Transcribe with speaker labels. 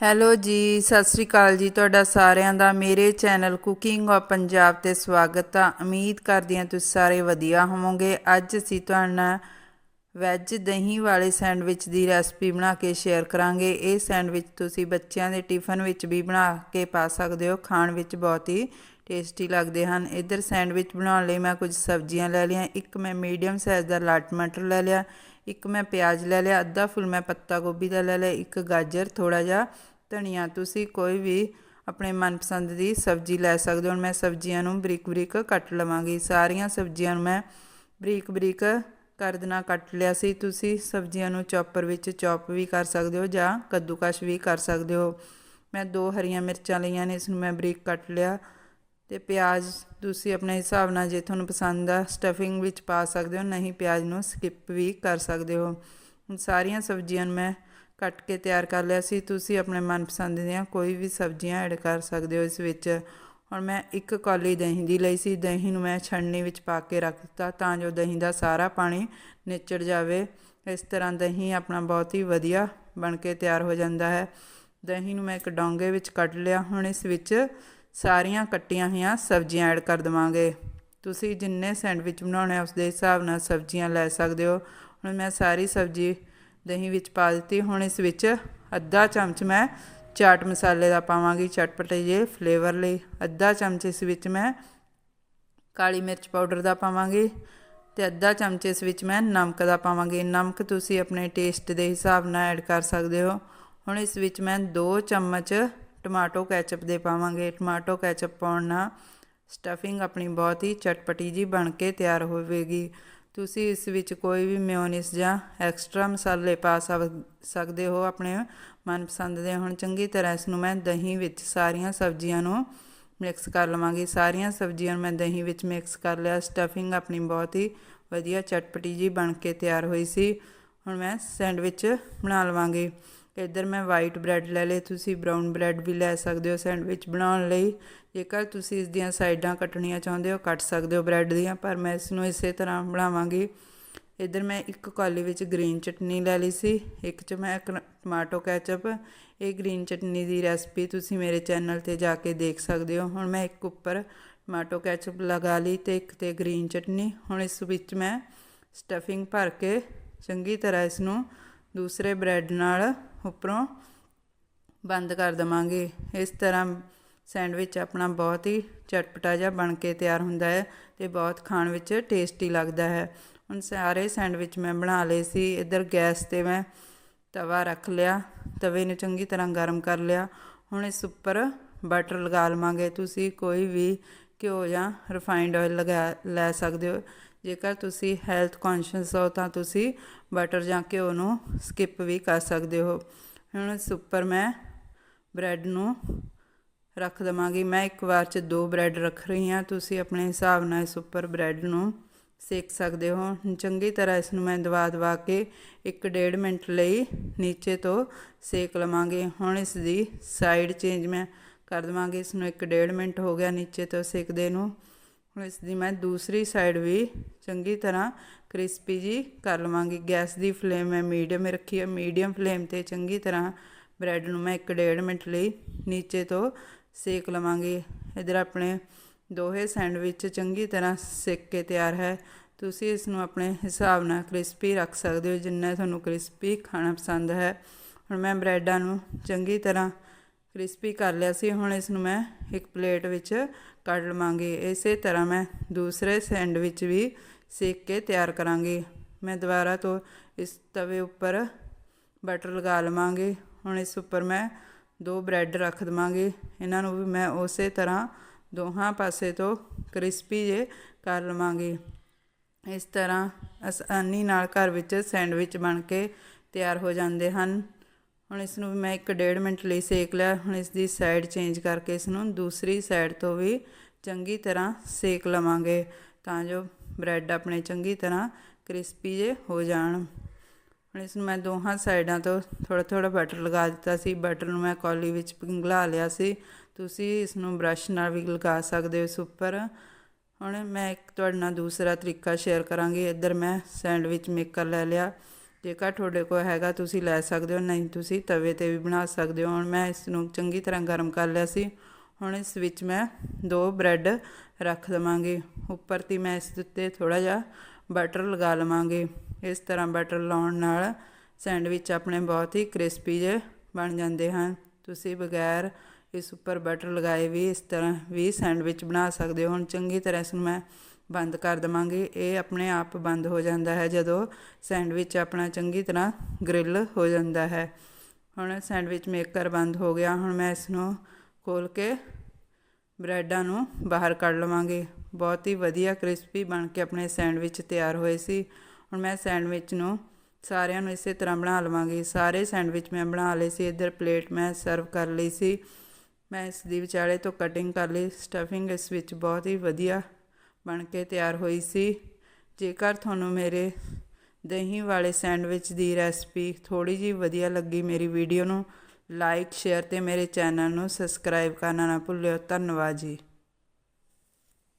Speaker 1: Hello ਜੀ, ਸਤਿ ਸ੍ਰੀ ਅਕਾਲ ਜੀ ਤੁਹਾਡਾ ਸਾਰਿਆਂ ਦਾ, ਮੇਰੇ ਚੈਨਲ ਕੁਕਿੰਗ ਆਫ ਪੰਜਾਬ ਤੇ ਸਵਾਗਤ ਆ। ਉਮੀਦ ਕਰਦੀ ਹਾਂ ਤੁਸੀਂ ਸਾਰੇ ਵਧੀਆ ਹੋਵੋਗੇ। ਅੱਜ ਅਸੀਂ ਤੁਹਾਡੇ ਨਾਲ ਵੈਜ ਦਹੀਂ ਵਾਲੇ ਸੈਂਡਵਿਚ ਦੀ ਰੈਸਪੀ ਬਣਾ ਕੇ ਸ਼ੇਅਰ ਕਰਾਂਗੇ। ਇਹ ਸੈਂਡਵਿਚ ਤੁਸੀਂ ਬੱਚਿਆਂ ਦੇ ਟਿਫਨ ਵਿੱਚ ਵੀ ਬਣਾ ਕੇ ਪਾ ਸਕਦੇ ਹੋ। ਖਾਣ ਵਿੱਚ ਬਹੁਤ ਹੀ ਟੇਸਟੀ ਲੱਗਦੇ ਹਨ। ਇੱਧਰ ਸੈਂਡਵਿਚ ਬਣਾਉਣ ਲਈ ਮੈਂ ਕੁਝ ਸਬਜ਼ੀਆਂ ਲੈ ਲਈਆਂ। ਇੱਕ ਮੈਂ ਮੀਡੀਅਮ ਸਾਈਜ਼ ਦਾ ਲਾਲ ਟਮਾਟਰ ਲੈ ਲਿਆ। ਇੱਕ ਮੈਂ ਪਿਆਜ਼ ਲੈ ਲਿਆ, ਅੱਧਾ ਫੁੱਲ ਮੈਂ ਪੱਤਾ ਗੋਭੀ ਦਾ ਲੈ ਲਿਆ, ਇੱਕ ਗਾਜਰ ਥੋੜਾ ਜਿਹਾ ਧਨੀਆ। ਤੁਸੀਂ ਕੋਈ ਵੀ ਆਪਣੇ ਮਨਪਸੰਦ ਦੀ ਸਬਜ਼ੀ ਲੈ ਸਕਦੇ ਹੋ। ਮੈਂ ਸਬਜ਼ੀਆਂ ਨੂੰ ਬਰੀਕ ਬਰੀਕ ਕੱਟ ਲਵਾਂਗੀ। ਸਾਰੀਆਂ ਸਬਜ਼ੀਆਂ ਨੂੰ ਮੈਂ ਬਰੀਕ ਬਰੀਕ ਕਰ ਦੇਣਾ ਕੱਟ ਲਿਆ ਸੀ। ਤੁਸੀਂ ਸਬਜ਼ੀਆਂ ਨੂੰ ਚੌਪਰ ਵਿੱਚ ਚੌਪ ਵੀ ਕਰ ਸਕਦੇ ਹੋ ਜਾਂ ਕੱਦੂਕਸ਼ ਵੀ ਕਰ ਸਕਦੇ ਹੋ। ਮੈਂ ਦੋ ਹਰੀਆਂ ਮਿਰਚਾਂ ਲਈਆਂ ਨੇ, ਇਸ ਨੂੰ ਮੈਂ ਬਰੀਕ ਕੱਟ ਲਿਆ। ਤੇ ਪਿਆਜ਼ ਤੁਸੀਂ ਆਪਣੇ ਹਿਸਾਬ ਨਾਲ ਜੇ ਤੁਹਾਨੂੰ ਪਸੰਦ ਆ ਸਟਫਿੰਗ ਵਿੱਚ ਪਾ ਸਕਦੇ ਹੋ, ਨਹੀਂ ਪਿਆਜ਼ ਨੂੰ ਸਕਿਪ ਵੀ ਕਰ ਸਕਦੇ ਹੋ। ਹੁਣ ਸਾਰੀਆਂ ਸਬਜ਼ੀਆਂ ਨੂੰ ਮੈਂ ਕੱਟ ਕੇ ਤਿਆਰ ਕਰ ਲਿਆ ਸੀ, ਤੁਸੀਂ ਆਪਣੇ ਮਨਪਸੰਦ ਦੀਆਂ ਕੋਈ ਵੀ ਸਬਜ਼ੀਆਂ ਐਡ ਕਰ ਸਕਦੇ ਹੋ ਇਸ ਵਿੱਚ। ਹੁਣ ਮੈਂ ਇੱਕ ਕੌਲੀ ਦਹੀਂ ਦੀ ਲਈ ਸੀ, ਦਹੀਂ ਨੂੰ ਮੈਂ ਛਣਨੀ ਵਿੱਚ ਪਾ ਕੇ ਰੱਖ ਦਿੱਤਾ ਤਾਂ ਜੋ ਦਹੀਂ ਦਾ ਸਾਰਾ ਪਾਣੀ ਨਿਚੜ ਜਾਵੇ। ਇਸ ਤਰ੍ਹਾਂ ਦਹੀਂ ਆਪਣਾ ਬਹੁਤ ਹੀ ਵਧੀਆ ਬਣ ਕੇ ਤਿਆਰ ਹੋ ਜਾਂਦਾ ਹੈ। ਦਹੀਂ ਨੂੰ ਮੈਂ ਇੱਕ ਡੋਂਗੇ ਵਿੱਚ ਕੱਢ ਲਿਆ, ਹੁਣ ਇਸ ਵਿੱਚ ਸਾਰੀਆਂ ਕੱਟੀਆਂ ਹੋਈਆਂ ਸਬਜ਼ੀਆਂ ਐਡ ਕਰ ਦਵਾਂਗੇ। ਤੁਸੀਂ ਜਿੰਨੇ ਸੈਂਡਵਿਚ ਬਣਾਉਣੇ ਆ ਉਸ ਦੇ ਹਿਸਾਬ ਨਾਲ ਸਬਜ਼ੀਆਂ ਲੈ ਸਕਦੇ ਹੋ। ਹੁਣ ਮੈਂ ਸਾਰੀ ਸਬਜ਼ੀ ਦਹੀਂ ਵਿੱਚ ਪਾ ਦਿੱਤੀ। ਹੁਣ ਇਸ ਵਿੱਚ ਅੱਧਾ ਚਮਚ ਮੈਂ ਚਾਟ ਮਸਾਲੇ ਦਾ ਪਾਵਾਂਗੀ ਚਟਪਟੇ ਜੇ ਫਲੇਵਰ ਲਈ। ਅੱਧਾ ਚਮਚ ਇਸ ਵਿੱਚ ਮੈਂ ਕਾਲੀ ਮਿਰਚ ਪਾਊਡਰ ਦਾ ਪਾਵਾਂਗੀ ਤੇ ਅੱਧਾ ਚਮਚ ਇਸ ਵਿੱਚ ਮੈਂ ਨਮਕ ਦਾ ਪਾਵਾਂਗੀ। ਨਮਕ ਤੁਸੀਂ ਆਪਣੇ ਟੇਸਟ ਦੇ ਹਿਸਾਬ ਨਾਲ ਐਡ ਕਰ ਸਕਦੇ ਹੋ। ਹੁਣ ਇਸ ਵਿੱਚ ਮੈਂ 2 ਚਮਚ ਟਮਾਟੋ ਕੈਚਅਪ ਦੇ ਪਾਵਾਂਗੇ। ਟਮਾਟੋ ਕੈਚਅਪ ਪਾਉਣ ਨਾਲ ਸਟਫਿੰਗ ਆਪਣੀ ਬਹੁਤ ਹੀ ਚਟਪਟੀ ਜੀ ਬਣ ਕੇ ਤਿਆਰ ਹੋਵੇਗੀ। ਤੁਸੀਂ ਇਸ ਵਿੱਚ ਕੋਈ ਵੀ ਮਿਓਨਿਸ ਜਾਂ ਐਕਸਟਰਾ ਮਸਾਲੇ ਪਾ ਸਕਦੇ ਹੋ ਆਪਣੇ ਮਨਪਸੰਦ ਦੇ। ਹੁਣ ਚੰਗੀ ਤਰ੍ਹਾਂ ਇਸ ਨੂੰ ਮੈਂ ਦਹੀਂ ਵਿੱਚ ਸਾਰੀਆਂ ਸਬਜ਼ੀਆਂ ਨੂੰ ਮਿਕਸ ਕਰ ਲਵਾਂਗੀ। ਸਾਰੀਆਂ ਸਬਜ਼ੀਆਂ ਨੂੰ ਮੈਂ ਦਹੀਂ ਵਿੱਚ ਮਿਕਸ ਕਰ ਲਿਆ। ਸਟਫਿੰਗ ਆਪਣੀ ਬਹੁਤ ਹੀ ਵਧੀਆ ਚਟਪਟੀ ਜੀ ਬਣ ਕੇ ਤਿਆਰ ਹੋਈ ਸੀ। ਹੁਣ ਮੈਂ ਸੈਂਡਵਿਚ ਬਣਾ ਲਵਾਂਗੀ। ਇੱਧਰ ਮੈਂ ਵਾਈਟ ਬ੍ਰੈਡ ਲੈ ਲਏ, ਤੁਸੀਂ ਬਰਾਊਨ ਬ੍ਰੈਡ ਵੀ ਲੈ ਸਕਦੇ ਹੋ ਸੈਂਡਵਿਚ ਬਣਾਉਣ ਲਈ। ਜੇਕਰ ਤੁਸੀਂ ਇਸ ਦੀਆਂ ਸਾਈਡਾਂ ਕੱਟਣੀਆਂ ਚਾਹੁੰਦੇ ਹੋ, ਕੱਟ ਸਕਦੇ ਹੋ ਬ੍ਰੈਡ ਦੀਆਂ, ਪਰ ਮੈਂ ਇਸ ਨੂੰ ਇਸੇ ਤਰ੍ਹਾਂ ਬਣਾਵਾਂਗੀ। ਇੱਧਰ ਮੈਂ ਇੱਕ ਕੌਲੀ ਵਿੱਚ ਗ੍ਰੀਨ ਚਟਨੀ ਲੈ ਲਈ ਸੀ, ਇੱਕ ਚ ਮੈਂ ਟਮਾਟੋ ਕੈਚਅਪ ਇਹ ਗ੍ਰੀਨ ਚਟਨੀ ਦੀ ਰੈਸਪੀ ਤੁਸੀਂ ਮੇਰੇ ਚੈਨਲ ਤੇ ਜਾ ਕੇ ਦੇਖ ਸਕਦੇ ਹੋ। ਹੁਣ ਮੈਂ ਇੱਕ ਉੱਪਰ ਟਮਾਟੋ ਕੈਚਅਪ ਲਗਾ ਲਈ ਤੇ ਇੱਕ ਤੇ ਗ੍ਰੀਨ ਚਟਨੀ, ਹੁਣ ਇਸ ਵਿੱਚ ਮੈਂ ਸਟਫਿੰਗ ਭਰ ਕੇ ਚੰਗੀ ਤਰ੍ਹਾਂ ਇਸ ਨੂੰ ਦੂਸਰੇ ਬ੍ਰੈਡ ਨਾਲ ਉੱਪਰੋਂ ਬੰਦ ਕਰ ਦਵਾਂਗੇ। ਇਸ ਤਰ੍ਹਾਂ ਸੈਂਡਵਿਚ ਆਪਣਾ ਬਹੁਤ ਹੀ ਚਟਪਟਾ ਜਿਹਾ ਬਣ ਕੇ ਤਿਆਰ ਹੁੰਦਾ ਹੈ ਤੇ ਬਹੁਤ ਖਾਣ ਵਿੱਚ ਟੇਸਟੀ ਲੱਗਦਾ ਹੈ। ਹੁਣ ਸਾਰੇ ਸੈਂਡਵਿਚ ਮੈਂ ਬਣਾ ਲਏ ਸੀ। ਇੱਧਰ ਗੈਸ ਤੇ ਮੈਂ ਤਵਾ ਰੱਖ ਲਿਆ। ਤਵੇ ਨੂੰ ਚੰਗੀ ਤਰ੍ਹਾਂ ਗਰਮ ਕਰ ਲਿਆ। ਹੁਣ ਇਸ ਉੱਪਰ ਬਟਰ ਲਗਾ ਲਵਾਂਗੇ। ਤੁਸੀਂ ਕੋਈ ਵੀ ਘਿਓ ਜਾਂ ਰਿਫਾਈਨਡ ਆਇਲ ਲਗਾ, ਲੈ ਸਕਦੇ ਹੋ। ਜੇਕਰ ਤੁਸੀਂ ਹੈਲਥ ਕੌਨਸ਼ੀਅਸ ਹੋ ਤਾਂ ਤੁਸੀਂ ਬਟਰ ਜਾਂ ਘਿਓ ਨੂੰ ਸਕਿਪ ਵੀ ਕਰ ਸਕਦੇ ਹੋ। ਹੁਣ ਇਸ ਉੱਪਰ ਮੈਂ ਬ੍ਰੈਡ ਨੂੰ ਰੱਖ ਦਵਾਂਗੀ। ਮੈਂ ਇੱਕ ਵਾਰ 'ਚ ਦੋ ਬ੍ਰੈਡ ਰੱਖ ਰਹੀ ਹਾਂ। ਤੁਸੀਂ ਆਪਣੇ ਹਿਸਾਬ ਨਾਲ ਇਸ ਉੱਪਰ ਬ੍ਰੈਡ ਨੂੰ ਸੇਕ ਸਕਦੇ ਹੋ। ਚੰਗੀ ਤਰ੍ਹਾਂ ਇਸ ਨੂੰ ਮੈਂ ਦਵਾ ਦਵਾ ਕੇ 1.5 ਮਿੰਟ ਲਈ ਨੀਚੇ ਤੋਂ ਸੇਕ ਲਵਾਂਗੇ। ਹੁਣ ਇਸ ਦੀ ਸਾਈਡ ਚੇਂਜ ਮੈਂ ਕਰ ਦਵਾਂਗੀ। ਇਸ ਨੂੰ 1.5 ਮਿੰਟ ਹੋ ਗਿਆ ਨੀਚੇ ਤੋਂ ਸੇਕਦੇ ਨੂੰ। ਹੁਣ ਇਸ ਦੀ ਮੈਂ ਦੂਸਰੀ ਸਾਈਡ ਵੀ ਚੰਗੀ ਤਰ੍ਹਾਂ ਕ੍ਰਿਸਪੀ ਜੀ ਕਰ ਲਵਾਂਗੀ। ਗੈਸ ਦੀ ਫਲੇਮ ਮੈਂ ਮੀਡੀਅਮ ਰੱਖੀ ਹੈ। ਮੀਡੀਅਮ ਫਲੇਮ ਤੇ ਚੰਗੀ ਤਰ੍ਹਾਂ ਬ੍ਰੈਡ ਨੂੰ ਮੈਂ 1.5 ਮਿੰਟ ਲਈ ਨੀਚੇ ਤੋਂ ਸੇਕ ਲਵਾਂਗੀ। ਇਧਰ ਆਪਣੇ ਦੋਹੇ ਸੈਂਡਵਿਚ ਚੰਗੀ ਤਰ੍ਹਾਂ ਸੇਕ ਕੇ ਤਿਆਰ ਹੈ। ਤੁਸੀਂ ਇਸ ਨੂੰ ਆਪਣੇ ਹਿਸਾਬ ਨਾਲ ਕ੍ਰਿਸਪੀ ਰੱਖ ਸਕਦੇ ਹੋ। ਜਿੰਨਾ ਤੁਹਾਨੂੰ ਕ੍ਰਿਸਪੀ ਖਾਣਾ ਪਸੰਦ ਹੈ। ਹੁਣ ਮੈਂ ਬ੍ਰੈਡਾਂ ਨੂੰ ਚੰਗੀ ਤਰ੍ਹਾਂ ਕ੍ਰਿਸਪੀ ਕਰ ਲਿਆ ਸੀ। ਹੁਣ ਇਸ ਨੂੰ ਮੈਂ ਇੱਕ ਪਲੇਟ ਵਿੱਚ ਕੱਢ ਲਵਾਂਗੀ। ਇਸੇ ਤਰ੍ਹਾਂ ਮੈਂ ਦੂਸਰੇ ਸੈਂਡਵਿਚ ਵੀ ਸੇਕ ਕੇ ਤਿਆਰ ਕਰਾਂਗੀ। ਮੈਂ ਦੁਬਾਰਾ ਤੋਂ ਇਸ ਤਵੇ ਉੱਪਰ ਬਟਰ ਲਗਾ ਲਵਾਂਗੀ। ਹੁਣ ਇਸ ਉੱਪਰ ਮੈਂ ਦੋ ਬ੍ਰੈਡ ਰੱਖ ਦਵਾਂਗੀ। ਇਹਨਾਂ ਨੂੰ ਵੀ ਮੈਂ ਉਸੇ ਤਰ੍ਹਾਂ ਦੋਹਾਂ ਪਾਸੇ ਤੋਂ ਕ੍ਰਿਸਪੀ ਜੇ ਕਰ ਲਵਾਂਗੀ। ਇਸ ਤਰ੍ਹਾਂ ਆਸਾਨੀ ਨਾਲ ਘਰ ਵਿੱਚ ਸੈਂਡਵਿਚ ਬਣ ਕੇ ਤਿਆਰ ਹੋ ਜਾਂਦੇ ਹਨ। ਹੁਣ ਇਸ ਨੂੰ ਮੈਂ 1.5 ਮਿੰਟ ਲਈ ਸੇਕ ਲਿਆ। ਹੁਣ ਇਸ ਦੀ ਸਾਈਡ ਚੇਂਜ ਕਰਕੇ ਇਸ ਨੂੰ ਦੂਸਰੀ ਸਾਈਡ ਤੋਂ ਵੀ ਚੰਗੀ ਤਰ੍ਹਾਂ ਸੇਕ ਲਵਾਂਗੇ ਤਾਂ ਜੋ ਬ੍ਰੈਡ ਆਪਣੇ ਚੰਗੀ ਤਰ੍ਹਾਂ ਕ੍ਰਿਸਪੀ ਜੇ ਹੋ ਜਾਣ। ਹੁਣ ਇਸ ਨੂੰ ਮੈਂ ਦੋਹਾਂ ਸਾਈਡਾਂ ਤੋਂ ਥੋੜਾ ਥੋੜਾ ਬਟਰ ਲਗਾ ਦਿੱਤਾ ਸੀ। ਬਟਰ ਨੂੰ ਮੈਂ ਕੌਲੀ ਵਿੱਚ ਪਿਘਲਾ ਲਿਆ ਸੀ। ਤੁਸੀਂ ਇਸ ਨੂੰ ਬ੍ਰਸ਼ ਨਾਲ ਵੀ ਲਗਾ ਸਕਦੇ ਹੋ ਇਸ ਉੱਪਰ। ਹੁਣ ਮੈਂ ਇੱਕ ਤੁਹਾਡੇ ਨਾਲ ਦੂਸਰਾ ਤਰੀਕਾ ਸ਼ੇਅਰ ਕਰਾਂਗੀ। ਇੱਧਰ ਮੈਂ ਸੈਂਡਵਿਚ ਮੇਕਰ ਲੈ ਲਿਆ। ਜੇਕਰ ਤੁਹਾਡੇ ਕੋਲ ਹੈਗਾ, ਤੁਸੀਂ ਲੈ ਸਕਦੇ ਹੋ। ਨਹੀਂ, ਤੁਸੀਂ ਤਵੇ ਤੇ ਵੀ ਬਣਾ ਸਕਦੇ ਹੋ। ਹੁਣ ਮੈਂ ਇਸ ਨੂੰ ਚੰਗੀ ਤਰ੍ਹਾਂ ਗਰਮ ਕਰ ਲਿਆ ਸੀ। ਹੁਣ ਇਸ ਵਿੱਚ ਮੈਂ ਦੋ ਬ੍ਰੈਡ ਰੱਖ ਲਵਾਂਗੀ। ਉੱਪਰ ਤੀ ਮੈਂ ਇਸ ਉੱਤੇ ਥੋੜਾ ਜਿਹਾ ਬਟਰ ਲਗਾ ਲਵਾਂਗੀ। ਇਸ ਤਰ੍ਹਾਂ ਬਟਰ ਲਾਉਣ ਨਾਲ ਸੈਂਡਵਿਚ ਆਪਣੇ ਬਹੁਤ ਹੀ ਕ੍ਰਿਸਪੀ ਜੇ ਬਣ ਜਾਂਦੇ ਹਨ। ਤੁਸੀਂ ਬਗੈਰ ਇਸ ਉੱਪਰ ਬਟਰ ਲਗਾਏ ਵੀ ਇਸ ਤਰ੍ਹਾਂ ਵੀ ਸੈਂਡਵਿਚ ਬਣਾ ਸਕਦੇ ਹੋ। ਹੁਣ ਚੰਗੀ ਤਰ੍ਹਾਂ ਇਸ ਨੂੰ ਮੈਂ ਬੰਦ ਕਰ ਦਵਾਂਗੀ। ਇਹ ਆਪਣੇ ਆਪ ਬੰਦ ਹੋ ਜਾਂਦਾ ਹੈ ਜਦੋਂ ਸੈਂਡਵਿਚ ਆਪਣਾ ਚੰਗੀ ਤਰ੍ਹਾਂ ਗ੍ਰਿਲ ਹੋ ਜਾਂਦਾ ਹੈ। ਹੁਣ ਸੈਂਡਵਿਚ ਮੇਕਰ ਬੰਦ ਹੋ ਗਿਆ। ਹੁਣ ਮੈਂ ਇਸ ਨੂੰ ਖੋਲ ਕੇ ਬ੍ਰੈਡਾਂ ਨੂੰ ਬਾਹਰ ਕੱਢ ਲਵਾਂਗੇ। ਬਹੁਤ ਹੀ ਵਧੀਆ ਕ੍ਰਿਸਪੀ ਬਣ ਕੇ ਆਪਣੇ ਸੈਂਡਵਿਚ ਤਿਆਰ ਹੋਏ ਸੀ। ਹੁਣ ਮੈਂ ਸੈਂਡਵਿਚ ਨੂੰ ਸਾਰਿਆਂ ਨੂੰ ਇਸੇ ਤਰ੍ਹਾਂ ਬਣਾ ਲਵਾਂਗੀ। ਸਾਰੇ ਸੈਂਡਵਿਚ ਮੈਂ ਬਣਾ ਲਏ ਸੀ। ਇੱਧਰ ਪਲੇਟ ਮੈਂ ਸਰਵ ਕਰ ਲਈ ਸੀ। ਮੈਂ ਇਸ ਦੀ ਵਿਚਾਲੇ ਤੋਂ ਕਟਿੰਗ ਕਰ ਲਈ। ਸਟਫਿੰਗ ਇਸ ਵਿੱਚ ਬਹੁਤ ਹੀ ਵਧੀਆ ਬਣ ਕੇ ਤਿਆਰ ਹੋਈ ਸੀ। ਜੇਕਰ ਤੁਹਾਨੂੰ ਮੇਰੇ ਦਹੀਂ ਵਾਲੇ ਸੈਂਡਵਿਚ ਦੀ ਰੈਸਪੀ ਥੋੜੀ ਜਿਹੀ ਵਧੀਆ ਲੱਗੀ ਮੇਰੀ ਵੀਡੀਓ ਨੂੰ ਲਾਈਕ, ਸ਼ੇਅਰ ਤੇ ਮੇਰੇ ਚੈਨਲ ਨੂੰ ਸਬਸਕ੍ਰਾਈਬ ਕਰਨਾ ਨਾ ਭੁੱਲਿਓ। ਧੰਨਵਾਦ ਜੀ।